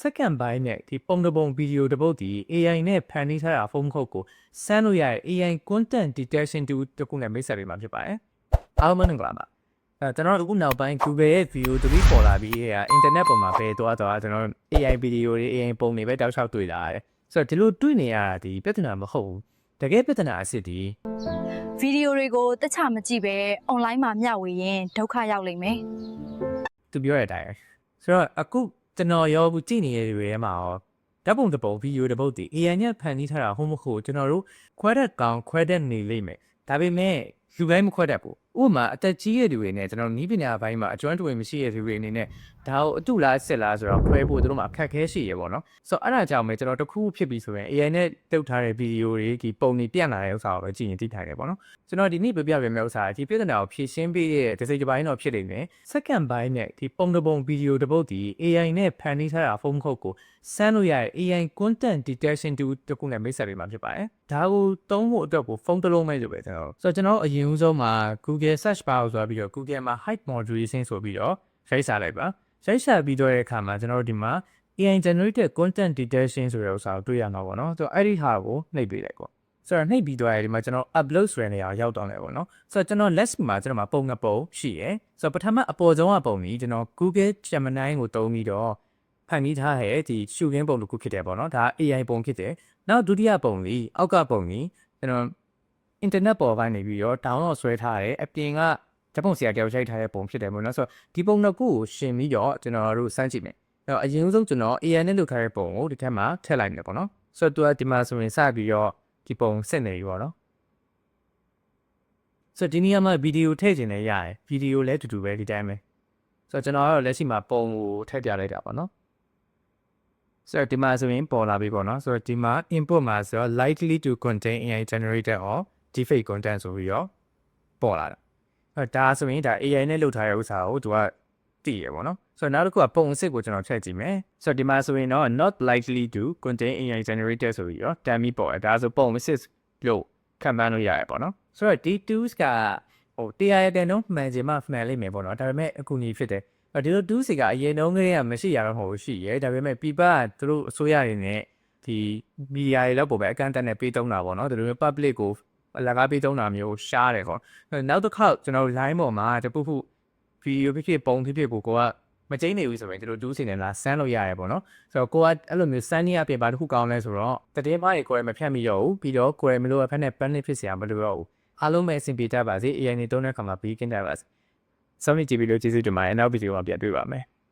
second ဘိုင်းနဲ့ဒီပုံတစ်ပုံဗီဒီယိုတစ်ပုတ်ဒီ AI နဲ့ဖန်တီးထားတာဖုန်းခုတ်ကိုစမ်းလို့ရတဲ့ AI content detection tool တစ်ခုနဲ့မိတ်ဆက်ပေးမှာဖြစ်ပါတယ်အားလုံးမင်္ဂလာပါအဲကျွန်တော်တို့အခုနောက်ပိုင်း Google ရဲ့ video တတိပေါ်လာပြီးအဲ internet ပေါ်မှာပဲသွားသွားကျွန်တော်တို့ AI video တွေ AI ပုံတွေပဲတောက်လျှောက်တွေ့လာရတယ်ဆိုတော့ဒီလိုတွေ့နေရတာဒီပြဿနာမဟုတ်ဘူးတကယ်ပြဿနာအစ်စ်ဒီဗီဒီယိုတွေကိုတခြားမကြည့်ပဲ online မှာမျှဝေရင်ဒုက္ခရောက်လိမ့်မယ်သူပြောတဲ့အတိုင်းပဲဆိုတော့အခု ကျွန်တော်ရောအခုကြည့်နေတဲ့တွေထဲမှာရောဓာတ်ပုံတစ်ပုံဗီဒီယိုတစ်ပုတ်ဒီ AI နဲ့ဖန်တီးထားတာဟုတ်မဟုတ်ကျွန်တော်တို့ခွဲတတ်ကောင်းခွဲတတ်နေလိမ့်မယ်ဒါပေမဲ့လူတိုင်းမခွဲတတ်ဘူး ဥပမာအသက်ကြီးတဲ့လူတွေနဲ့ကျွန်တော်နီးပညာဘိုင်းမှာအကျွမ်းတဝင်မရှိတဲ့လူတွေအနေနဲ့ဒါကိုအတူလားစစ်လားဆိုတော့ခွဲဖို့သူတို့မှာအခက်အခဲရှိရပေါ့နော်ဆိုတော့အဲ့ဒါကြောင့်ပဲကျွန်တော်တစ်ခုခုဖြစ်ပြီဆိုရင် AI နဲ့တုတ်ထားတဲ့ဗီဒီယိုတွေဒီပုံတွေပြန့်လာတဲ့ဥစ္စာကိုပဲကြည့်ရင်သိထိုင်တယ်ပေါ့နော်ကျွန်တော်ဒီနေ့ပြပြပြမယ့်ဥစ္စာဒီပြဿနာကိုဖြေရှင်းပေးတဲ့တစ်စိတ်တစ်ပိုင်းတော့ဖြစ်နေတယ်။ second ဘိုင်းနဲ့ဒီပုံတစ်ပုံဗီဒီယိုတစ်ပုတ်ဒီ AI နဲ့ဖန်တီးထားတာဖုန်းခုတ်ကိုစမ်းလို့ရတဲ့ AI content detection tool တစ်ခုနဲ့မိတ်ဆက်ပေးမှာဖြစ်ပါတယ်။ဒါကိုသုံးဖို့အတွက်ကိုဖုန်းတစ်လုံးပဲဆိုပဲကျွန်တော်ဆိုတော့ကျွန်တော်အရင်ဦးဆုံးမှာ Google search bar ကိုဆိုပြီးတော့ Google မှာ height modulation ဆိုပြီးတော့ရိုက်စားလိုက်ပါ။ရိုက်စားပြီးတော့တဲ့အခါမှာကျွန်တော်တို့ဒီမှာ AI generated content detection ဆိုတဲ့ဥစ္စာကိုတွေ့ရမှာပေါ့နော်။ဆိုတော့အဲ့ဒီဟာကိုနှိပ်ပေးလိုက်ပေါ့။ဆိုတော့နှိပ်ပြီးသွားရင်ဒီမှာကျွန်တော် upload ဆိုတဲ့နေရာကိုရောက်တော့တယ်ပေါ့နော်ဆိုတော့ကျွန်တော် list မှာကျွန်တော်မှာပုံငပုံရှိရယ်ဆိုတော့ပထမအပေါ်ဆုံးကပုံကြီးကျွန်တော် Google Gemini ကိုတုံးပြီးတော့ဖန်ပြီးထားရဲ့ဒီရှုခင်းပုံတစ်ခုဖြစ်တယ်ပေါ့နော်ဒါ AI ပုံဖြစ်တယ်နောက်ဒုတိယပုံကြီးအောက်ကပုံကြီးကျွန်တော် internet ပေါ်ကနေပြီးတော့ download ဆွဲထားတယ်အပြင်ကဓာတ်ပုံဆရာတယောက်ရိုက်ထားတဲ့ပုံဖြစ်တယ်ပေါ့နော်ဆိုတော့ဒီပုံနှစ်ခုကိုရှင်ပြီးတော့ကျွန်တော်တို့စမ်းကြည့်မယ်အဲ့တော့အရင်ဆုံးကျွန်တော် AI နဲ့လုပ်ထားတဲ့ပုံကိုဒီထက်မှာထည့်လိုက်မယ်ပေါ့နော်ဆိုတော့သူကဒီမှာဆိုရင်စပြီးတော့ဒီပုံစစ်နေပြီပေါ့နော်ဆိုတော့ဒီနေရာမှာဗီဒီယိုထည့်ခြင်းလည်းရတယ်ဗီဒီယိုလည်းတူတူပဲဒီတိုင်းပဲဆိုတော့ကျွန်တော်ကတော့လက်ရှိမှာပုံကိုထည့်ပြလိုက်တာပေါ့နော်ဆိုတော့ဒီမှာဆိုရင်ပေါ်လာပြီပေါ့နော်ဆိုတော့ဒီမှာ input မှာဆိုတော့ likely to contain AI generated or deepfake content ဆိုပြီးတော့ပေါ်လာတာအဲဒါဆိုရင်ဒါ AI နဲ့လုပ်ထားတဲ့ဥစ္စာကိုသူကတည်ရပေါ့နော်ဆိုတော့နောက်တစ်ခုကပုံအစ်စ်ကိုကျွန်တော်ထည့်ကြည့်မယ်ဆိုတော့ဒီမှာဆိုရင်တော့ not likely to contain AI generated ဆိုပြီးတော့ dummy ပေါ်တယ်ဒါဆိုပုံအစ်စ်လို့ခံမှန်းလို့ရတယ်ပေါ့နော်ဆိုတော့ဒီ tools ကဟိုတရားရတဲ့နှုန်းမှန်ချင်မှမှန်လိမ့်မယ်ပေါ့နော်ဒါပေမဲ့အခုညီဖြစ်တယ်အဲ့ဒီလို tools ကအရင်နှုန်းကလေးကမရှိရတော့မဟုတ်ရှိရဲဒါပေမဲ့ပြပကသူတို့အစိုးရတွေနဲ့ဒီ media တွေလောက်ပေါ်ပဲအကန့်အသတ်နဲ့ပေးသုံးတာပေါ့နော်ဒါလိုမျိုး public ကို အလကားပေးသုံးတာမျိုးရှားတယ်ခေါ့နောက်တစ်ခါကျွန်တော် line ပေါ်မှာတပုတ်ပုဗီဒီယိုဖြစ်ဖြစ်ပုံဖြစ်ဖြစ်ကိုကိုကမကျိနေဘူးဆိုရင်တို့ဒူးစင်နေလားဆန်းလို့ရတယ်ပေါ့နော်ဆိုတော့ကိုကအဲ့လိုမျိုးဆန်းနေရပြင်ဘာတစ်ခုကောင်းလဲဆိုတော့တတိယမရေကိုယ်မဖြတ်မိတော့ဘူးပြီးတော့ကိုယ်မလို့အဖက်နဲ့ benefit ဆရာမလို့တော့ဘူးအားလုံးပဲအဆင်ပြေကြပါစေ AI နေသုံးတဲ့ခါမှာ begin ကြပါစေဆောင်းနေကြည့်ပြီးလို့ကျေးဇူးတင်ပါတယ်နောက်ဗီဒီယိုမှာပြန်တွေ့ပါမယ်